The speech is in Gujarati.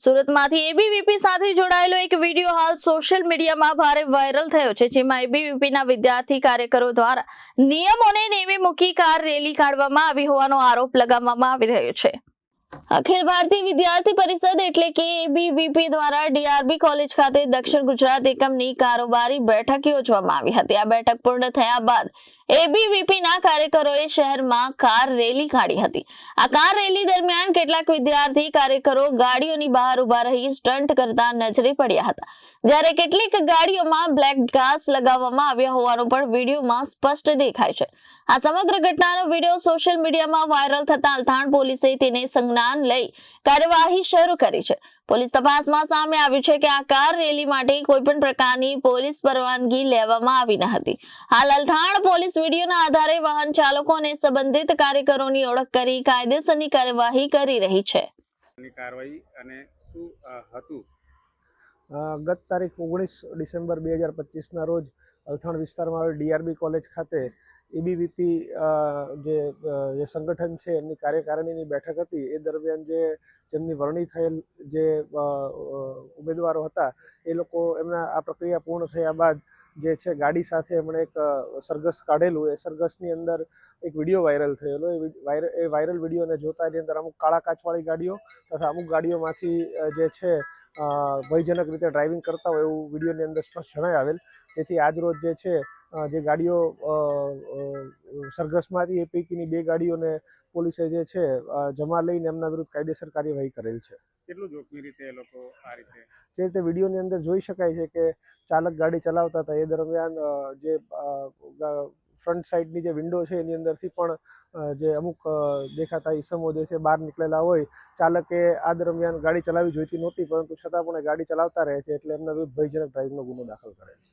સુરતમાંથી એબીવીપી સાથે જોડાયેલો એક વીડિયો હાલ સોશિયલ મીડિયામાં ભારે વાયરલ થયો છે, જેમાં એબીવીપીના વિદ્યાર્થી કાર્યકરો દ્વારા નિયમોને નેવે મૂકી કાર રેલી કાઢવામાં આવી હોવાનો આરોપ લગાવવામાં આવી રહ્યો છે. અખિલ ભારતીય વિદ્યાર્થી પરિષદ એટલે કે એબીવીપી દ્વારા ડીઆરબી કોલેજ ખાતે દક્ષિણ ગુજરાત એકમની કારોબારી બેઠક યોજવામાં આવી હતી. આ બેઠક પૂર્ણ થયા બાદ એબીવીપી ના કાર્યકરોએ શહેરમાં કાર રેલી કાઢી હતી. આ કાર રેલી દરમિયાન કેટલાક વિદ્યાર્થી કાર્યકરો ગાડીઓની બહાર ઊભા રહી સ્ટન્ટ કરતા નજરે પડ્યા હતા. જ્યારે કેટલીક ગાડીઓમાં બ્લેક ઘાસ લગાવવામાં આવ્યા હોવાનું પણ વિડીયોમાં સ્પષ્ટ દેખાય છે. આ સમગ્ર ઘટનાનો વીડિયો સોશિયલ મીડિયામાં વાયરલ થતા અલથાણ પોલીસે તેને સંજ્ઞાન લઈ કાર્યવાહી શરૂ કરી છે. પોલીસ તપાસમાં સામે આવ્યું છે કે આ કાર રેલી માટે કોઈ પણ પ્રકારની પોલીસ પરવાનગી લેવામાં આવી ન હતી. હાલ અલથાણ પોલીસ વિડીયોના આધારે વાહન ચાલકો અને સંબંધિત કાર્યકરોની ઓળખ કરી કાયદેસરની કાર્યવાહી કરી રહી છે. કાર્યવાહી અને શું હતું? ગત તારીખ ઓગણીસ ડિસેમ્બર બે હજાર પચીસના રોજ અલથાણ વિસ્તારમાં આવેલ ડીઆરબી કોલેજ ખાતે એબીવીપી જે જે સંગઠન છે, એમની કાર્યકારિણીની બેઠક હતી, એ દરમિયાન જે જેમની વરણી થયેલ જે ઉમેદવારો હતા, એ લોકો એમના આ પ્રક્રિયા પૂર્ણ થયા બાદ જે છે, ગાડી સાથે એમણે એક સરઘસ કાઢેલું. એ સરઘસની અંદર એક વીડિયો વાયરલ થયેલો. એ વાયરલ વિડીયોને જોતા એની અંદર અમુક કાળા કાચવાળી ગાડીઓ તથા અમુક ગાડીઓમાંથી જે છે ભયજનક રીતે ડ્રાઇવિંગ કરતા હોય એવું વિડીયોની અંદર સ્પષ્ટ જણાય આવેલ. જેથી આજરોજ જે છે જે ગાડીઓ અ, અ, સરઘસમાં હતી એ પૈકીની બે ગાડીઓને પોલીસે જે છે જમા લઈને એમના વિરુદ્ધ કાયદેસર કાર્યવાહી કરેલ છે. કેટલું જોખમી રીતે એ લોકો આ રીતે જે રીતે વિડીયોની અંદર જોઈ શકાય છે કે ચાલક ગાડી ચલાવતા હતા એ દરમિયાન જે ફ્રન્ટ સાઈડની જે વિન્ડો છે એની અંદરથી પણ જે અમુક દેખાતા ઈસમો જે છે બહાર નીકળેલા હોય ચાલકે આ દરમિયાન ગાડી ચલાવી જોઈતી નહોતી પરંતુ છતાં પણ એ ગાડી ચલાવતા રહે છે એટલે એમના વિરુદ્ધ ભયજનક ડ્રાઇવનો ગુનો દાખલ કરેલ છે.